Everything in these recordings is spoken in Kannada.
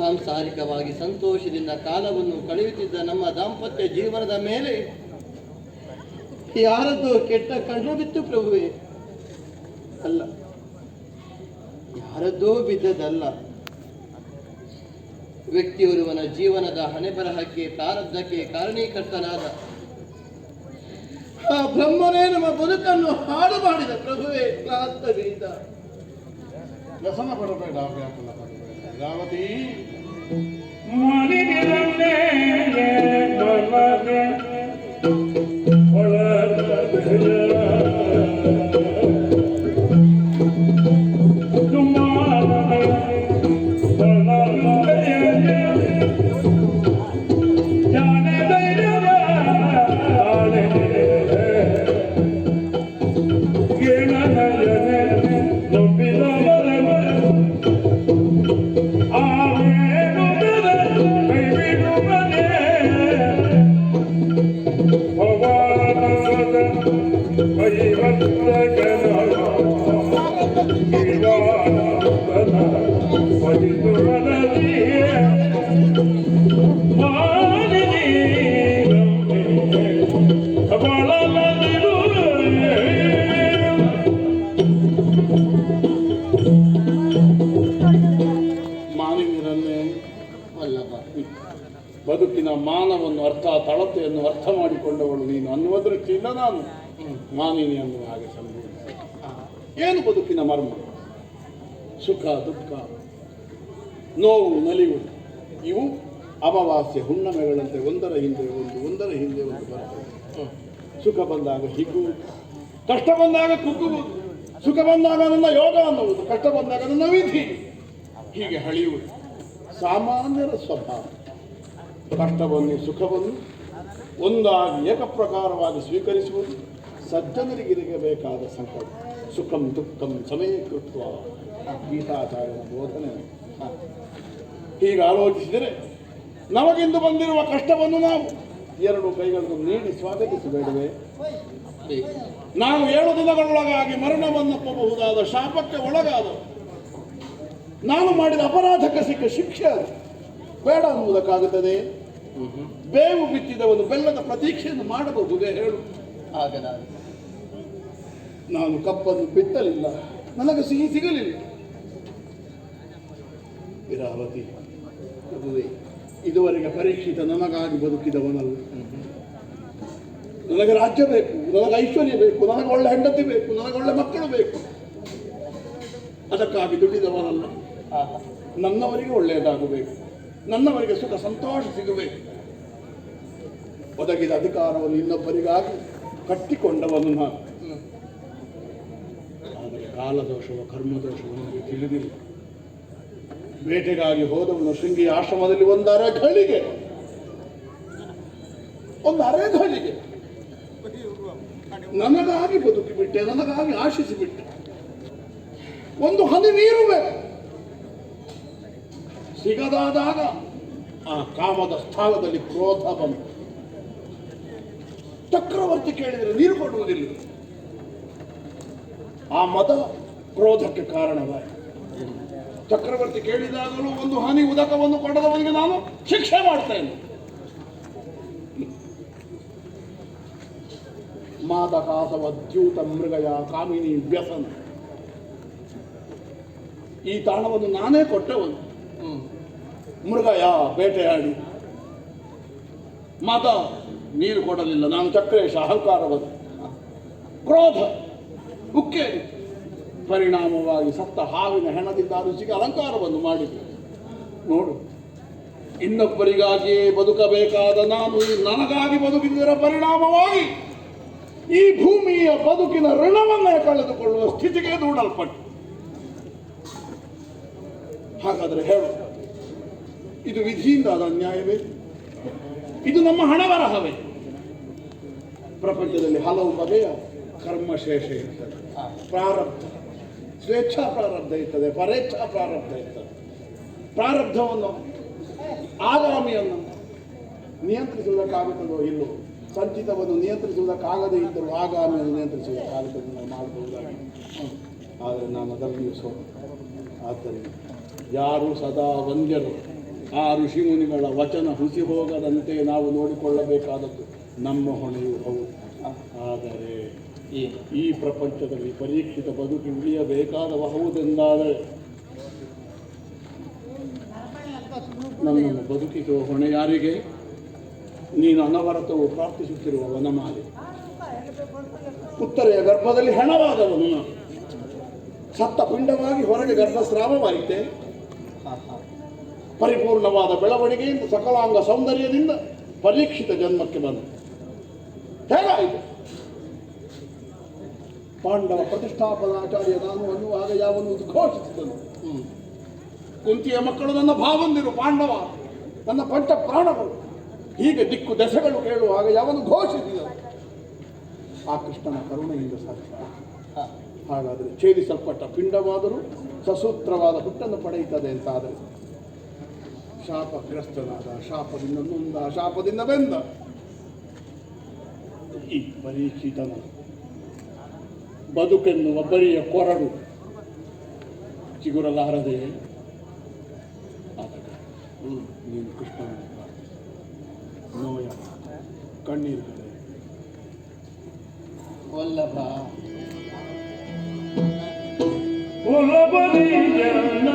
ಸಾಂಸಾರಿಕವಾಗಿ ಸಂತೋಷದಿಂದ ಕಾಲವನ್ನು ಕಳೆಯುತ್ತಿದ್ದ ನಮ್ಮ ದಾಂಪತ್ಯ ಜೀವನದ ಮೇಲೆ ಯಾರದ್ದು ಕೆಟ್ಟ ಕಣ್ಣು ಬಿತ್ತು ಪ್ರಭುವೆ. ಅಲ್ಲ ಯಾರದ್ದೋ ಬಿದ್ದದಲ್ಲ ವ್ಯಕ್ತಿಯೊರುವನ ಜೀವನದ ಹಣೆಬರಹಕ್ಕೆ ಪ್ರಾರಬ್ಧಕ್ಕೆ ಕಾರಣೀಕರ್ತನಾದ ಆ ಬ್ರಹ್ಮನೇ ನಮ್ಮ ಬದುಕನ್ನು ಹಾಳು ಮಾಡಿದ ಪ್ರಭುವೇ ಬೀತ ವ್ಯಸನ ಪಡಬೇಡ ગાવતી મને રમે ಮಾನವನ್ನು ಅರ್ಥ, ತಳತೆಯನ್ನು ಅರ್ಥ ಮಾಡಿಕೊಂಡವಳು ನೀನು ಅನ್ನುವ ದೃಷ್ಟಿಯಿಂದ ನಾನು. ಮಾನಿನಿ ಅನ್ನುವ ಹಾಗೆ ಸಂಬೋಧಿಸಿದೆ ಏನು ಬದುಕಿನ ಮರ್ಮ? ಸುಖ, ದುಃಖ, ನೋವು, ನಲಿವು, ಇವು ಅಮಾವಾಸ್ಯೆ, ಹುಣ್ಣಮೆಗಳಂತೆ ಒಂದರ ಹಿಂದೆ ಒಂದು, ಒಂದರ ಹಿಂದೆ ಒಂದು ಬರ್ತವೆ ಸುಖ ಬಂದಾಗ ಹಿಗ್ಗುವುದು ಕಷ್ಟ ಬಂದಾಗ ಕುಗ್ಗುವುದು ಸುಖ ಬಂದಾಗ ನನ್ನ ಯೋಗ ಅನ್ನುವುದು, ಕಷ್ಟ ಬಂದಾಗ ನನ್ನ ವಿಧಿ. ಹೀಗೆ ಹಳಿಯುವುದು ಸಾಮಾನ್ಯರ ಸ್ವಭಾವ. ಕಷ್ಟವನ್ನು, ಸುಖವನ್ನು ಒಂದಾಗಿ ಏಕಪ್ರಕಾರವಾಗಿ ಸ್ವೀಕರಿಸುವುದು ಸಜ್ಜನರಿಗಿರಬೇಕಾದ ಸಂಕಲ್ಪ. ಸುಖಂ ದುಃಖಂ ಸಮೀಕೃತ್ವ ಗೀತಾಚಾರ್ಯನ ಬೋಧನೆ. ಹೀಗೆ ಆಲೋಚಿಸಿದರೆ ನಮಗಿಂದು ಬಂದಿರುವ ಕಷ್ಟವನ್ನು ನಾವು ಎರಡು ಕೈಗಳನ್ನು ನೀಡಿ ಸ್ವಾಗತಿಸಬೇಡವೆ. ನಾವು ಏಳು ದಿನಗಳೊಳಗಾಗಿ ಮರಣವನ್ನಪ್ಪಬಹುದಾದ ಶಾಪಕ್ಕೆ ಒಳಗಾದ ನಾನು ಮಾಡಿದ ಅಪರಾಧಕ್ಕೆ ಸಿಕ್ಕ ಶಿಕ್ಷೆ ಬೇಡ ಅನ್ನುವುದಕ್ಕಾಗುತ್ತದೆ. ಬೇವು ಬಿತ್ತಿದವನು ಬೆಲ್ಲದ ಪ್ರತೀಕ್ಷೆಯನ್ನು ಮಾಡಬಹುದೇ ಹೇಳು. ಆಗ ನಾನು ಕಪ್ಪನ್ನು ಬಿತ್ತಲಿಲ್ಲ ನನಗೆ ಸಿಹಿ ಸಿಗಲಿಲ್ಲ. ಇರಾವತಿ ಅದುವೇ ಇದುವರೆಗೆ ಪರೀಕ್ಷಿತ ನನಗಾಗಿ ಬದುಕಿದವನಲ್ಲ. ನನಗೆ ರಾಜ್ಯ ಬೇಕು ನನಗೆ ಐಶ್ವರ್ಯ ಬೇಕು ನನಗೆ ಒಳ್ಳೆ ಹೆಂಡತಿ ಬೇಕು ನನಗೆ ಒಳ್ಳೆ ಮಕ್ಕಳು ಬೇಕು. ಅದಕ್ಕಾಗಿ ದುಡಿದವನಲ್ಲ. ನನ್ನವರಿಗೆ ಒಳ್ಳೆಯದಾಗಬೇಕು. ನನ್ನವರಿಗೆ ಸುಖ, ಸಂತೋಷ ಸಿಗಬೇಕು ಒದಗಿದ ಅಧಿಕಾರವನ್ನು ಇನ್ನೊಬ್ಬರಿಗಾಗಿ ಕಟ್ಟಿಕೊಂಡವನು ನಾನು. ಆದರೆ ಕಾಲದೋಷವ ಕರ್ಮದೋಷವೋ ನನಗೆ ತಿಳಿದಿಲ್ಲ. ಬೇಟೆಗಾಗಿ ಹೋದವನು ಶೃಂಗಿ ಆಶ್ರಮದಲ್ಲಿ ಒಂದು ಘಳಿಗೆ ಒಂದು ಅರೆ ಘಳಿಗೆ ನನಗಾಗಿ ಬದುಕಿಬಿಟ್ಟೆ, ನನಗಾಗಿ ಆಶಿಸಿಬಿಟ್ಟೆ. ಒಂದು ಹನಿ ನೀರು ಬೇಕು ಸಿಗದಾದಾಗ ಆ ಕಾಮದ ಸ್ಥಾನದಲ್ಲಿ ಕ್ರೋಧ ಬಂತು. ಚಕ್ರವರ್ತಿ ಕೇಳಿದರೆ ನೀರು ಕೊಡುವುದಿಲ್ಲ. ಆ ಮತ ಕ್ರೋಧಕ್ಕೆ ಕಾರಣವಾಯಿತು. ಚಕ್ರವರ್ತಿ ಕೇಳಿದಾಗಲೂ ಒಂದು ಹಾನಿ ಉದಕವನ್ನು ಕೊಡದವನಿಗೆ ನಾನು ಶಿಕ್ಷೆ ಮಾಡ್ತೇನೆ ಮಾದಕಾಸವದ್ಯೂತ ಮೃಗಯ ಕಾಮಿನಿ ವ್ಯಸನ. ಈ ತಾಣವನ್ನು ನಾನೇ ಕೊಟ್ಟವನು. ಮೃಗಯ ಬೇಟೆಯಾಡಿ ಮದ ನೀರು ಕೊಡಲಿಲ್ಲ. ನಾನು ಚಕ್ರೇಶ ಅಹಂಕಾರವದು ಕ್ರೋಧ, ಉಕ್ಕೆ. ಪರಿಣಾಮವಾಗಿ ಸತ್ತ ಹಾವಿನ ಹೆಣದಿಂದ ರುಚಿಗೆ ಅಲಂಕಾರವನ್ನು ಮಾಡಿದೆ. ನೋಡು, ಇನ್ನೊಬ್ಬರಿಗಾಗಿಯೇ ಬದುಕಬೇಕಾದ ನಾನು ನನಗಾಗಿ ಬದುಕಿದ್ದರ ಪರಿಣಾಮವಾಗಿ ಈ ಭೂಮಿಯ ಬದುಕಿನ ಋಣವನ್ನೇ ಕಳೆದುಕೊಳ್ಳುವ ಸ್ಥಿತಿಗೆ ದೂಡಲ್ಪಟ್ಟು. ಹಾಗಾದರೆ ಹೇಳು. ಇದು ವಿಧಿಯಿಂದ ಆದ ಅನ್ಯಾಯವೇ ಇದು ನಮ್ಮ ಹಣಬರಹವೇ? ಪ್ರಪಂಚದಲ್ಲಿ ಹಲವು ಬಗೆಯ ಕರ್ಮಶೇಷ ಇರ್ತದೆ. ಪ್ರಾರಬ್ಧ. ಸ್ವೇಚ್ಛಾ ಪ್ರಾರಬ್ಧ ಇರ್ತದೆ, ಪರೇಚ್ಛಾ ಪ್ರಾರಬ್ಧ ಇರ್ತದೆ. ಪ್ರಾರಬ್ಧವನ್ನು, ಆಗಾಮಿಯನ್ನು ನಿಯಂತ್ರಿಸುವುದಕ್ಕಾಗುತ್ತದೋ ಇಲ್ಲೋ? ಸಂಚಿತವನ್ನು ನಿಯಂತ್ರಿಸುವುದಕ್ಕಾಗದೇ ಇದ್ದರೂ ಆಗಾಮಿಯನ್ನು ನಿಯಂತ್ರಿಸುವುದಕ್ಕಾಗುತ್ತದೆ ನಾವು ಮಾಡಬಹುದಾಗಿದೆ. ಆದರೆ ನಾನು ಅದರಲ್ಲಿ ಸೋ ಆದ್ದರಿಂದ ಯಾರು ಸದಾ ವಂದ್ಯರು. ಆ ಋಷಿಮುನಿಗಳ ವಚನ ಹುಸಿ ಹೋಗದಂತೆ ನಾವು ನೋಡಿಕೊಳ್ಳಬೇಕಾದದ್ದು ನಮ್ಮ ಹೊಣೆಯು ಹೌದು. ಆದರೆ ಈ ಪ್ರಪಂಚದಲ್ಲಿ ಪರೀಕ್ಷಿತ ಬದುಕು ಉಳಿಯಬೇಕಾದವ ಹೌದೆಂದಾದರೆ ನಮ್ಮನ್ನು ಬದುಕಿಸುವ ಹೊಣೆ ಯಾರಿಗೆ? ನೀನು ಅನವರತವು ಪ್ರಾರ್ಥಿಸುತ್ತಿರುವ ವನಮಾಲೆ ಉತ್ತರೆಯ ಗರ್ಭದಲ್ಲಿ ಹೆಣವಾದವನು. ಸತ್ತ ಪಿಂಡವಾಗಿ ಹೊರಗೆ ಗರ್ಭಸ್ರಾವವಾಯಿತೆ. ಪರಿಪೂರ್ಣವಾದ ಬೆಳವಣಿಗೆಯಿಂದ ಸಕಲಾಂಗ ಸೌಂದರ್ಯದಿಂದ ಪರೀಕ್ಷಿತ ಜನ್ಮಕ್ಕೆ ಬಂದ. ಹೇಗಾಯಿತು? ಪಾಂಡವ ಪ್ರತಿಷ್ಠಾಪನಾಚಾರ್ಯ ನಾನು ಅನ್ನುವಾಗ ಯಾವನ್ನು ಉದ್ಘೋಷಿಸಿದನು. ಕುಂತಿಯ ಮಕ್ಕಳು ನನ್ನ ಭಾವಂದಿರು ಪಾಂಡವ ನನ್ನ ಪಂಚ ಪ್ರಾಣಗಳು. ಹೀಗೆ ದಿಕ್ಕು ದೆಸೆಗಳು ಕೇಳುವಾಗ ಯಾವನ್ನು ಘೋಷಿಸಿದನು. ಆ ಕೃಷ್ಣನ ಕರುಣೆಯಿಂದ ಸಾಧ್ಯ ಹಾಗಾದರೆ ಛೇದಿಸಲ್ಪಟ್ಟ ಪಿಂಡವಾದರೂ ಸಸೂತ್ರವಾದ ಹುಟ್ಟನ್ನು ಪಡೆಯುತ್ತದೆ ಅಂತಾದರೆ. ಶಾಪಗ್ರಸ್ತನಾದ, ಶಾಪದಿಂದ ನೊಂದ, ಶಾಪದಿಂದ ಬೆಂದ. ಈ ಪರೀಕ್ಷಿತನ ಬದುಕೆನ್ನುವ ಬರಿಯ ಕೊರಡು ಚಿಗುರಲಾರದೆ ನೀನು ಕೃಷ್ಣ. ನೋಯ ಕಣ್ಣೀರು ವಲ್ಲಭ. ಉಲಬದಿ ಜನ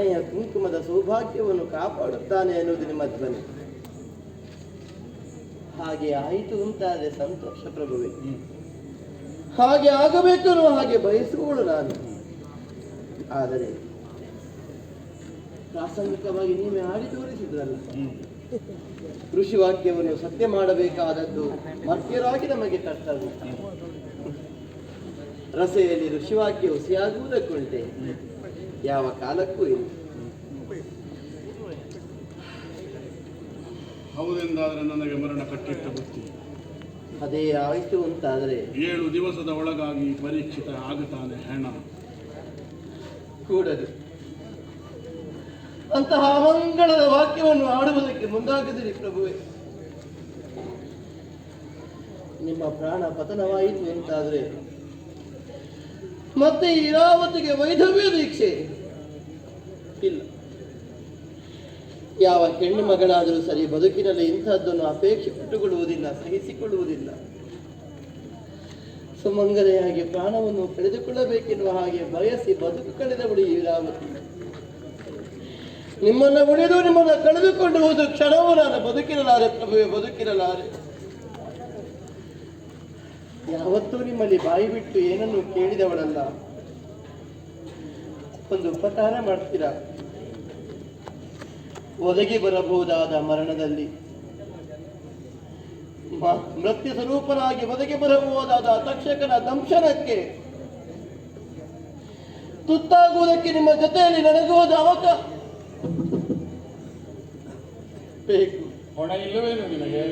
ಹಣೆಯ ಕುಂಕುಮದ ಸೌಭಾಗ್ಯವನ್ನು ಕಾಪಾಡುತ್ತಾನೆ ಅನ್ನುವುದು ನಿಮ್ಮ ಧ್ವನಿ. ಹಾಗೆ ಆಯಿತು ಅಂತಾದರೆ ಸಂತೋಷ ಪ್ರಭುವೆ. ಹಾಗೆ ಆಗಬೇಕು ಹಾಗೆ ಬಯಸುವಳು ನಾನು. ಆದರೆ ಪ್ರಾಸಂಗಿಕವಾಗಿ ನೀವೇ ಆಡಿ ತೋರಿಸಿದ್ರಲ್ಲ. ಕೃಷಿ ವಾಕ್ಯವನ್ನು ಸತ್ಯ ಮಾಡಬೇಕಾದದ್ದು ಮರ್ತ್ಯರಾಗಿ ನಮಗೆ ಕರ್ತವ್ಯ. ರಸೆಯಲ್ಲಿ ಋಷಿವಾಕ್ಯ ಹುಸಿಯಾಗುವುದಕ್ಕುಂಟೆ ಯಾವ ಕಾಲಕ್ಕೂ ಇಲ್ಲ. ಹೌದೆಂದಾದ್ರೆ ನನಗೆ ಮರಣ ಕಟ್ಟಿಟ್ಟ ಬುತ್ತಿ. ಅದೇ ಆಯಿತು ಅಂತಾದರೆ. ಏಳು ದಿವಸದ ಒಳಗಾಗಿ ಪರೀಕ್ಷಿತ ಆಗುತ್ತಾನೆ ಹೆಣ. ಕೂಡದು. ಅಂತಹ ಅಮಂಗಳದ ವಾಕ್ಯವನ್ನು ಆಡುವುದಕ್ಕೆ ಮುಂದಾಗದಿರಿ ಪ್ರಭುವೆ. ನಿಮ್ಮ ಪ್ರಾಣ ಪತನವಾಯಿತು ಅಂತಾದರೆ ಮತ್ತೆ ಇರಾವತಿಗೆ ವೈಧವ್ಯ ದೀಕ್ಷೆ. ಇಲ್ಲ. ಯಾವ ಹೆಣ್ಣು ಮಗಳಾದರೂ ಸರಿ ಬದುಕಿನಲ್ಲಿ ಇಂಥದ್ದನ್ನು ಅಪೇಕ್ಷೆ ಪಟ್ಟುಕೊಳ್ಳುವುದಿಲ್ಲ, ಸಹಿಸಿಕೊಳ್ಳುವುದಿಲ್ಲ. ಸುಮಂಗಲೆಯಾಗಿ ಪ್ರಾಣವನ್ನು ಕಳೆದುಕೊಳ್ಳಬೇಕೆನ್ನುವ ಹಾಗೆ ಬಯಸಿ ಬದುಕು ಕಳೆದವಳು ಇರಾವತಿ. ನಿಮ್ಮನ್ನು ಉಳಿದು ನಿಮ್ಮನ್ನು ಕಳೆದುಕೊಂಡು ಹೋದ ಕ್ಷಣವೂ ನಾನು ಬದುಕಿರಲಾರೆ, ಪ್ರಭುವೆ, ಬದುಕಿರಲಾರೆ. ಯಾವತ್ತೂ ನಿಮ್ಮಲ್ಲಿ ಬಾಯಿ ಬಿಟ್ಟು ಏನನ್ನು ಕೇಳಿದವಳಲ್ಲ? ಒಂದು ಉಪಕಾರ ಮಾಡ್ತೀರಾ? ಒದಗಿ ಬರಬಹುದಾದ ಮರಣದಲ್ಲಿ. ಮೃತ್ಯ ಸ್ವರೂಪನಾಗಿ ಒದಗಿ ಬರಬಹುದಾದ ತಕ್ಷಕನ ದಂಶನಕ್ಕೆ ತುತ್ತಾಗುವುದಕ್ಕೆ ನಿಮ್ಮ ಜೊತೆಯಲ್ಲಿ ನನಗುವುದು ಅವಕಾಶ ಬೇಕು. ಹೊಣೆ ಇಲ್ಲವೇನು ನಿನಗೆ?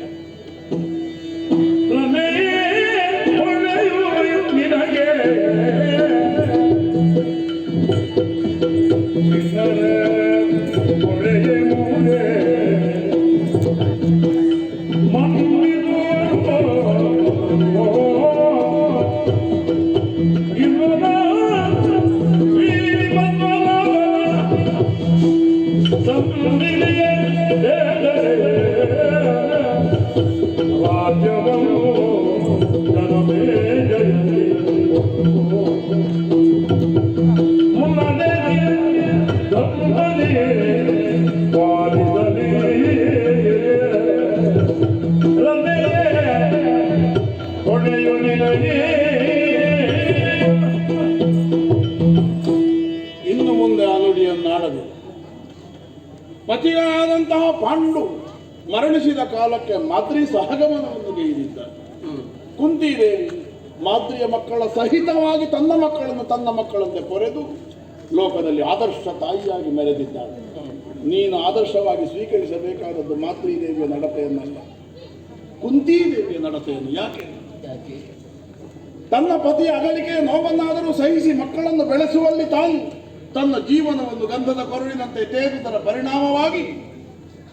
ಮರಣಿಸಿದ ಕಾಲಕ್ಕೆ ಮಾದ್ರಿ ಸಹಗಮನವನ್ನು ಗೈದಿದ್ದಾರೆ ಹ್ಮ್. ಕುಂತಿದೇವಿ ಮಾದ್ರಿಯ ಮಕ್ಕಳ ಸಹಿತವಾಗಿ ತನ್ನ ಮಕ್ಕಳನ್ನು ತನ್ನ ಮಕ್ಕಳಂತೆ ಕೊರೆದು ಲೋಕದಲ್ಲಿ ಆದರ್ಶ ತಾಯಿಯಾಗಿ ಮೆರೆದಿದ್ದಾಳೆ. ನೀನು ಆದರ್ಶವಾಗಿ ಸ್ವೀಕರಿಸಬೇಕಾದದ್ದು ಮಾತೃದೇವಿಯ ನಡತೆಯನ್ನಲ್ಲ. ಕುಂತಿದೇವಿಯ ನಡತೆಯನ್ನು ಯಾಕೆ? ಯಾಕೆ? ತನ್ನ ಪತಿಯ ಅಗಲಿಕೆಯ ನೋವನ್ನಾದರೂ ಸಹಿಸಿ ಮಕ್ಕಳನ್ನು ಬೆಳೆಸುವಲ್ಲಿ ತಾನು ತನ್ನ ಜೀವನವನ್ನು ಗಂಧದ ಕೊರಳಿನಂತೆ ತೇದುದರ ಪರಿಣಾಮವಾಗಿ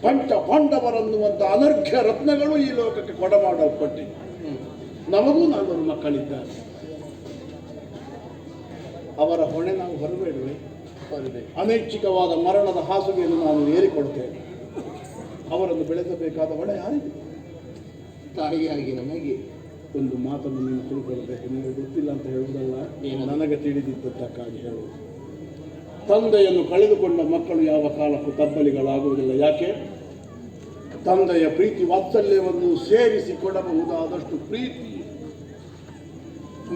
ಪಂಚ ಪಾಂಡವರನ್ನುವಂಥ ಅನರ್ಘ್ಯ ರತ್ನಗಳು ಈ ಲೋಕಕ್ಕೆ ಕೊಡಮಾಡಲ್ಪಟ್ಟಿವೆ. ನಮಗೂ ನಾಲ್ವರು ಮಕ್ಕಳಿದ್ದಾರೆ. ಅವರ ಹೊಣೆ ನಾವು ಹೊರಬೇಡುವೆ. ಅನೈಚ್ಛಿಕವಾದ ಮರಣದ ಹಾಸುಗೆಯನ್ನು ನಾನು ಏರಿಕೊಳ್ತೇನೆ ಅವರನ್ನು ಬೆಳೆಸಬೇಕಾದ ಹೊಣೆ ಯಾರಿದೆ ತಾಯಿಯಾಗಿ ನಮಗೆ ಒಂದು ಮಾತನ್ನು ನೀವು ತಿಳ್ಕೊಳ್ಬೇಕು. ನಿಮಗೆ ಗೊತ್ತಿಲ್ಲ ಅಂತ ಹೇಳುವುದಲ್ಲ? ನನಗೆ ತಿಳಿದಿದ್ದಕ್ಕಾಗಿ ಹೇಳುವುದು ತಂದೆಯನ್ನು ಕಳೆದುಕೊಂಡ ಮಕ್ಕಳು ಯಾವ ಕಾಲಕ್ಕೂ ತಬ್ಬಲಿಗಳಾಗುವುದಿಲ್ಲ. ಯಾಕೆ? ತಂದೆಯ ಪ್ರೀತಿ ವಾತ್ಸಲ್ಯವನ್ನು ಸೇರಿಸಿ ಕೊಡಬಹುದಾದಷ್ಟು ಪ್ರೀತಿ,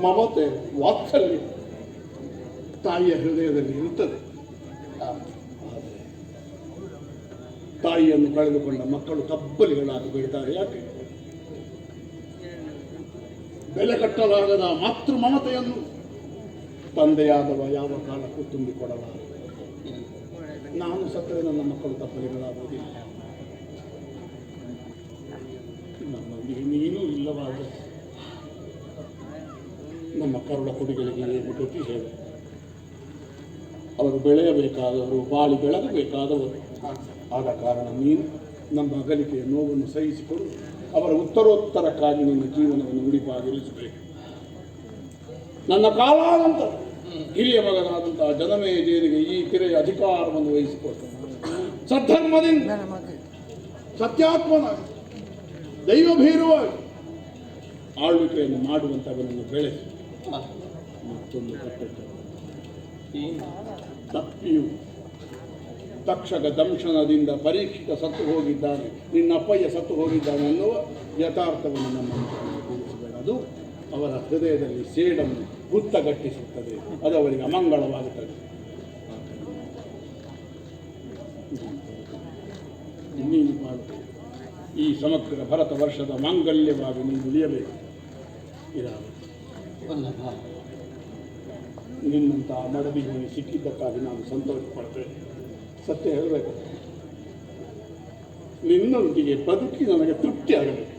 ಮಮತೆ, ವಾತ್ಸಲ್ಯ ತಾಯಿಯ ಹೃದಯದಲ್ಲಿ ಇರುತ್ತದೆ. ತಾಯಿಯನ್ನು ಕಳೆದುಕೊಂಡ ಮಕ್ಕಳು ತಬ್ಬಲಿಗಳಾಗಿ ಬಿಡ್ತಾರೆ ಯಾಕೆ? ಬೆಲೆ ಕಟ್ಟಲಾಗದ ಮಾತೃ ಮಮತೆಯನ್ನು ತಂದೆಯಾದವ ಯಾವ ಕಾಲಕ್ಕೂ ತುಂಬಿಕೊಡಲ್ಲ ನಾನು ಸತ್ತರೆ ನನ್ನ ಮಕ್ಕಳು ತಪ್ಪಲಿಗಳಾಗುವುದಿಲ್ಲ ನಮ್ಮೊಂದಿಗೆ ನೀನು ಇಲ್ಲವಾದ ನಮ್ಮ ಕರುಳ ಕುಡಿಗಳಿಗೆ ಏನು ಗತಿ ಹೇಳಿ. ಅವರು ಬೆಳೆಯಬೇಕಾದವರು, ಬಾಳಿ ಬೆಳಗಬೇಕಾದವರು ಆದ ಕಾರಣ ನೀನು ನಮ್ಮ ಅಗಲಿಕೆಯ ನೋವನ್ನು ಸಹಿಸಿಕೊಂಡು ಅವರ ಉತ್ತರೋತ್ತರಕ್ಕಾಗಿ ನಿನ್ನ ಜೀವನವನ್ನು ಮುಡಿಪಾಗಿರಿಸಬೇಕು ನನ್ನ ಕಾಲಾನಂತರ ಹಿರಿಯ ಮಗನಾದಂತಹ ಜನಮೇಜಯನಿಗೆ ಈ ಕಿರೆಯ ಅಧಿಕಾರವನ್ನು ವಹಿಸಿಕೊಟ್ಟು ಸದ್ಧರ್ಮದಿಂದ ಸತ್ಯಾತ್ಮನಾಗಿ ದೈವ ಸತ್ಯಾತ್ಮನಾಗಿ ದೈವಭೀರುವಾಗಿ ಆಳ್ವಿಕೆಯನ್ನು ಮಾಡುವಂಥವನನ್ನು ಬೆಳೆಸಿ ಮತ್ತೊಂದು? ತಪ್ಪಿಯು ತಕ್ಷಕ ದಂಶನದಿಂದ ಪರೀಕ್ಷಿತ ಸತ್ತು ಹೋಗಿದ್ದಾನೆ, ನಿನ್ನ ಅಪ್ಪಯ್ಯ ಸತ್ತು ಹೋಗಿದ್ದಾನೆ ಅನ್ನುವ ಯಥಾರ್ಥವನ್ನು ನಮ್ಮ ಅದು ಅವರ ಹೃದಯದಲ್ಲಿ ಸೇಡನ್ನು ಗುತ್ತಗಟ್ಟಿಸುತ್ತದೆ ಅದು ಅವರಿಗೆ ಅಮಂಗಳವಾಗುತ್ತದೆ. ನೀನು ಮಾಡು ಈ ಸಮಗ್ರ ಭರತ ವರ್ಷದ ಮಾಂಗಲ್ಯವಾಗಿ ನೀನು ಉಳಿಯಬೇಕು. ವಲ್ಲಭ ನಿನ್ನಂತಹ ಮಡದಿ ನನಗೆ ಸಿಕ್ಕಿದ್ದಕ್ಕಾಗಿ ನಾನು ಸಂತೋಷ ಪಡ್ತೇನೆ ಸತ್ಯ ಹೇಳಬೇಕು. ನಿನ್ನೊಂದಿಗೆ ಬದುಕಿ ನನಗೆ ತೃಪ್ತಿ ಆಗಬೇಕು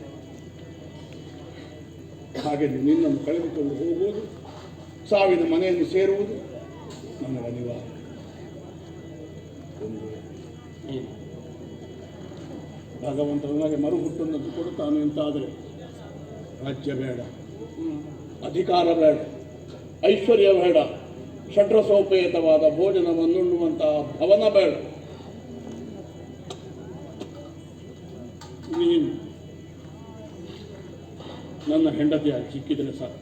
ಹಾಗೆ ನಿನ್ನನ್ನು ಕಳೆದುಕೊಂಡು ಹೋಗುವುದು ಸಾವಿನ ಮನೆಯನ್ನು ಸೇರುವುದು ನನ್ನ ಅನಿವಾರ್ಯ ಒಂದು? ಭಗವಂತ ನನಗೆ ಮರು ಹುಟ್ಟನ್ನು ಕೊಡುತ್ತಾನೆ ಅಂತಾದರೆ ರಾಜ್ಯ ಬೇಡ, ಅಧಿಕಾರ ಬೇಡ, ಐಶ್ವರ್ಯ ಬೇಡ, ಷಡ್ರಸೋಪೇತವಾದ ಭೋಜನವನ್ನುಣ್ಣುವಂತಹ ಭವನ ಬೇಡ ನೀನು ನನ್ನ ಹೆಂಡತಿಯಾಗಿ ಸಿಕ್ಕಿದರೆ ಸಾಕು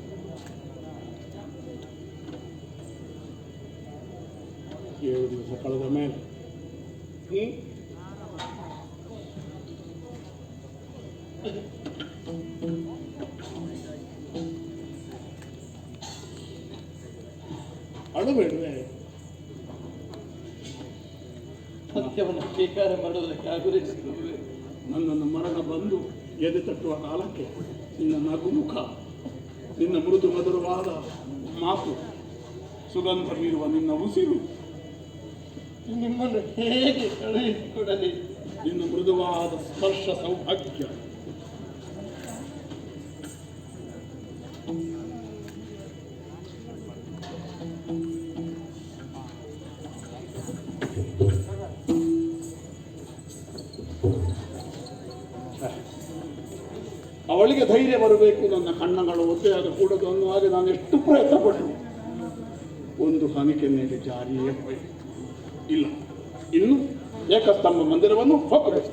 ಏಳು ದಿವಸ ಕಳೆದ ಮೇಲೆ ಹ್ಮ್? ಅಳಬೇಡವೆ ಸತ್ಯವನ್ನು ಸ್ವೀಕಾರ ನನ್ನನ್ನು ಮರಣ ಬಂದು ಎದೆ ತಟ್ಟುವ ಕಾಲಕ್ಕೆ ನಿನ್ನ ನಗುಮುಖ ನಿನ್ನ ಮೃದು ಮಧುರವಾದ ಮಾತು ಸುಗಂಧವಿರುವ ನಿನ್ನ ಉಸಿರು ನಿಮ್ಮನ್ನು ಹೇಗೆ ಕಳುಹಿಸಿಕೊಡಲಿ? ನಿನ್ನ ಮೃದುವಾದ ಸ್ಪರ್ಶ ಸೌಭಾಗ್ಯ. ಅವಳಿಗೆ ಧೈರ್ಯ ಬರಬೇಕು, ನನ್ನ ಕಣ್ಣಗಳು ಒತ್ತೆಯಾದ ಕೂಡದು ಅನ್ನುವಾಗ ನಾನು ಎಷ್ಟು ಪ್ರಯತ್ನ ಪಟ್ಟು ಒಂದು ಹನಿಕೆ ಮೇಲೆ ಜಾರಿಯೇ ಹೋಯಿತು. ಇಲ್ಲ. ಇನ್ನು ಏಕಸ್ತಂಭ ಮಂದಿರವನ್ನು ಹೋಗಬೇಕು.